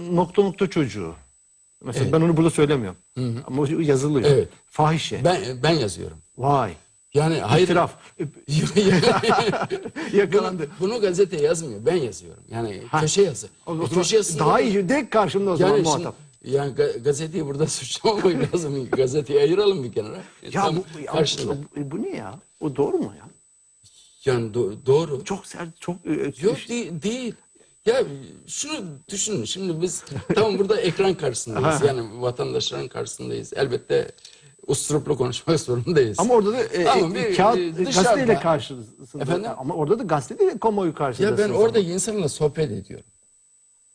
nokta nokta çocuğu. Mesela Evet. ben onu burada söylemiyorum. Ama o yazılıyor. Evet. Fahişe. Ben ben yazıyorum. Vay. Yani hayır. İtiraf. Yakalandı. bunu, bunu gazete yazmıyor. Ben yazıyorum. Yani köşe yazı. O- o E, köşe yazısı daha iyi. Direkt karşımda o zaman Yani, muhatap. şimdi, yani ga- gazeteyi burada suçlamamak lazım. Gazeteyi ayıralım bir kenara. E, Ya tam bu, ya bu, bu ne ya? O doğru mu ya? Yani do- doğru. Çok sert, çok... e, Yok değil, değil. Ya şunu düşünün şimdi biz tam burada ekran karşısındayız. yani vatandaşların karşısındayız. Elbette usturuplu konuşmak zorundayız. Ama orada da e, Ama e, bir, kağıt e, gazeteyle karşısında. Efendim? Ama orada da gazeteyle kamuoyu karşısında. ya ben oradaki insanla sohbet ediyorum.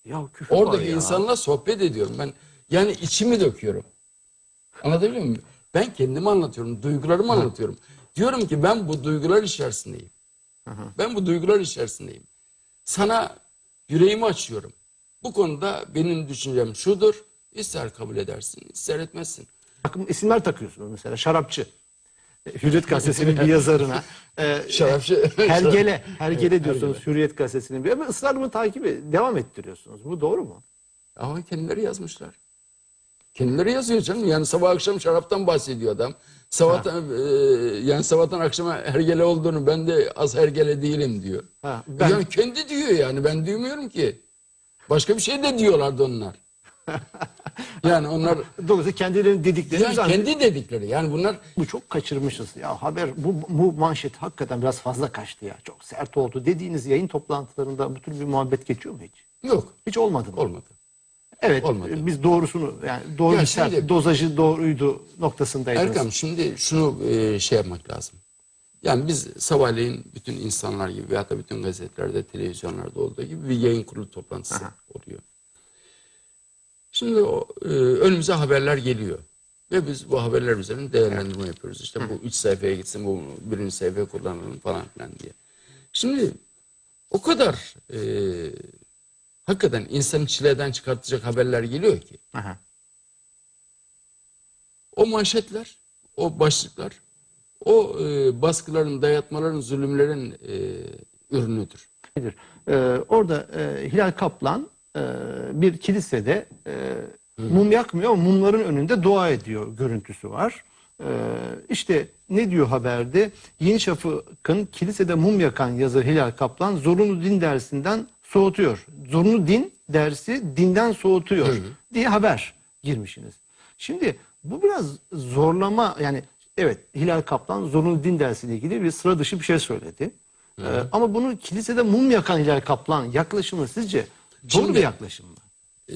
Ya küfür Oradaki ya. insanla sohbet ediyorum. Ben yani içimi döküyorum. Anlatabiliyor muyum? Ben kendimi anlatıyorum, duygularımı anlatıyorum. Diyorum ki ben bu duygular içerisindeyim. Ben bu duygular içerisindeyim. Sana yüreğimi açıyorum. Bu konuda benim düşüncem şudur. İster kabul edersin, ister etmezsin. Bakın isimler takıyorsunuz mesela. Şarapçı. E, Hürriyet gazetesinin bir yazarına. E, Şarapçı. Hergele. Hergele diyorsunuz Hürriyet gazetesinin bir. Ama ısrarla takibi devam ettiriyorsunuz. Bu doğru mu? Ama kendileri yazmışlar. Kendileri yazıyor canım. Yani sabah akşam şaraptan bahsediyor adam. Sabahtan, e, yani sabahtan akşama hergele olduğunu ben de az hergele değilim diyor. Ha, ben- Yani kendi diyor yani ben duymuyorum ki. Başka bir şey de diyorlardı onlar. yani onlar Dolayısıyla kendilerinin dediklerini yani zaten- kendi dedikleri. Yani bunlar Bu çok kaçırmışız. Ya haber bu, bu manşet hakikaten biraz fazla kaçtı ya. Çok sert oldu. Dediğiniz yayın toplantılarında bu tür bir muhabbet geçiyor mu hiç? yok. Hiç olmadı mı? Olmadı. Evet. Olmadı. Biz doğrusunu yani doğru Ya sert, şimdi- dozajı doğruydu noktasındaydınız. Erkam şimdi şunu e, şey yapmak lazım. Yani biz sabahleyin bütün insanlar gibi veyahut da bütün gazetelerde, televizyonlarda olduğu gibi bir yayın kurulu toplantısı oluyor. Şimdi o, e, önümüze haberler geliyor. Ve biz bu haberler üzerine değerlendirme yapıyoruz. İşte bu üç sayfaya gitsin, bu birinci sayfaya kullanalım falan filan diye. Şimdi o kadar e, hakikaten insanı çileden çıkartacak haberler geliyor ki. Aha. O manşetler, o başlıklar, o e, baskıların, dayatmaların, zulümlerin e, ürünüdür. Nedir? Ee, orada e, Hilal Kaplan e, bir kilisede e, mum yakmıyor ama mumların önünde dua ediyor görüntüsü var. Ee, işte ne diyor haberde? Yeni Şafak'ın kilisede mum yakan yazar Hilal Kaplan zorunlu din dersinden soğutuyor. Zorunlu din dersi dinden soğutuyor diye haber girmişsiniz. Şimdi bu biraz zorlama yani evet Hilal Kaplan zorunlu din dersiyle ilgili bir sıra dışı bir şey söyledi. Ee, ama bunu kilisede mum yakan Hilal Kaplan yaklaşımı sizce doğru Şimdi- bir yaklaşım mı? E,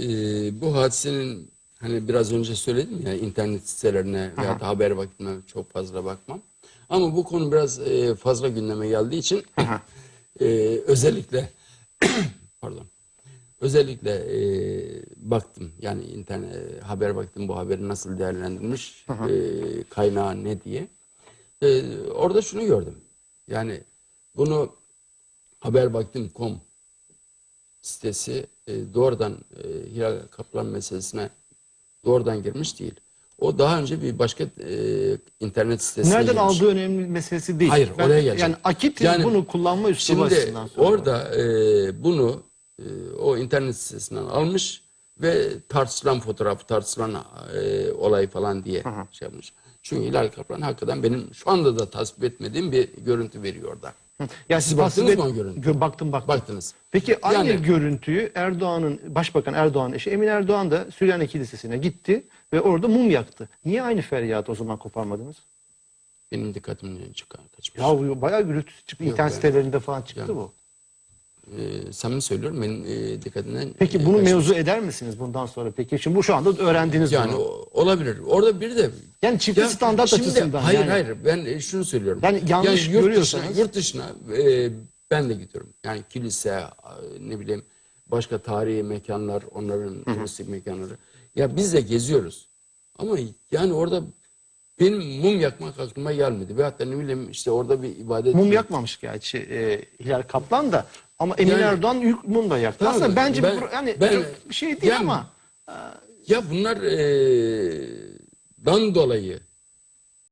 bu hadisenin hani biraz önce söyledim ya internet sitelerine veya da haber vakitine çok fazla bakmam. Ama bu konu biraz e, fazla gündeme geldiği için e, özellikle özellikle e, baktım yani internet e, haber baktım bu haberi nasıl değerlendirilmiş e, kaynağı ne diye. E, orada şunu gördüm. Yani bunu haberbaktım.com sitesi e, doğrudan e, Hilal Kaplan meselesine doğrudan girmiş değil. O daha önce bir başka e, internet sitesine Nereden girmiş. aldığı önemli meselesi değil. Hayır, oraya geleceğim. Yani Akit Yani bunu kullanma üslubu Şimdi açısından söylüyorum. orada e, bunu o internet sitesinden almış ve tartışılan fotoğrafı, tartışılan e, olay falan diye şey yapmış. Çünkü Hilal Kaplan hakikaten benim şu anda da tasvip etmediğim bir görüntü veriyor orada. Yani Siz tasvip baktınız mı o görüntüye? Gö- baktım baktım. Baktınız. Peki aynı Yani- görüntüyü Erdoğan'ın, Başbakan Erdoğan eşi Emin Erdoğan da Süryani Kilisesi'ne gitti ve orada mum yaktı. Niye aynı feryatı o zaman koparmadınız? Benim dikkatimden çıkar kaçmış. Ya bayağı gürültü çıktı. Yok internet yani. sitelerinde falan çıktı Yani. bu. E, samimi söylüyorum benim e, dikkatimden Peki e, bunu kaçmış. mevzu eder misiniz bundan sonra? Peki şimdi bu şu anda öğrendiniz yani bunu. o- olabilir. Orada bir de Yani çift Ya standart açısından. Hayır yani. hayır ben e, şunu söylüyorum. Yani yanlış yurt görüyorsanız- Dışına, yurt dışına e, ben de gidiyorum. Yani kilise e, ne bileyim başka tarihi mekanlar onların turistik mekanları. Ya biz de geziyoruz. Ama yani orada benim mum yakmak aklıma gelmedi. Ve hatta ne bileyim işte orada bir ibadet. Mum yakmamış gerçi e, Hilal Kaplan da ama Emin Yani- Erdoğan yük mum da yaktı. Aslında bence ben- bu yani ben- çok bir şey değil yani- ama Ya bunlar e, dan dolayı